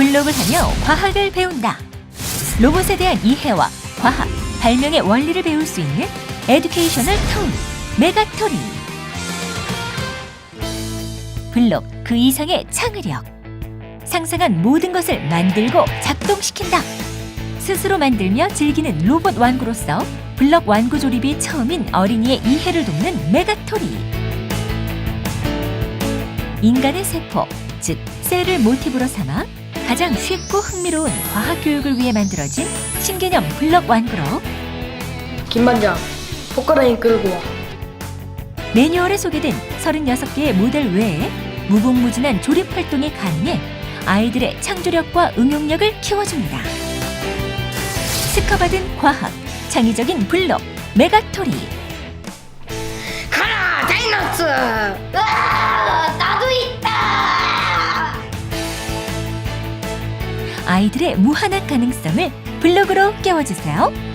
블록을 하며 과학을 배운다. 로봇에 대한 이해와 과학, 발명의 원리를 배울 수 있는 에듀케이셔널 토이, 메가토리. 블록 그 이상의 창의력. 상상한 모든 것을 만들고 작동시킨다. 스스로 만들며 즐기는 로봇 완구로서 블럭 완구 조립이 처음인 어린이의 이해를 돕는 메가토리. 인간의 세포, 즉 셀을 모티브로 삼아 가장 쉽고 흥미로운 과학 교육을 위해 만들어진 신개념 블럭 완구로 김반장, 포카라인 끌고 와. 매뉴얼에 소개된 36개의 모델 외에 무궁무진한 조립 활동이 가능해 아이들의 창조력과 응용력을 키워줍니다. 스카받은 과학, 창의적인 블록, 메가토리. 가라, 다이너스! 아, 아이들의 무한한 가능성을 블록으로 깨워주세요.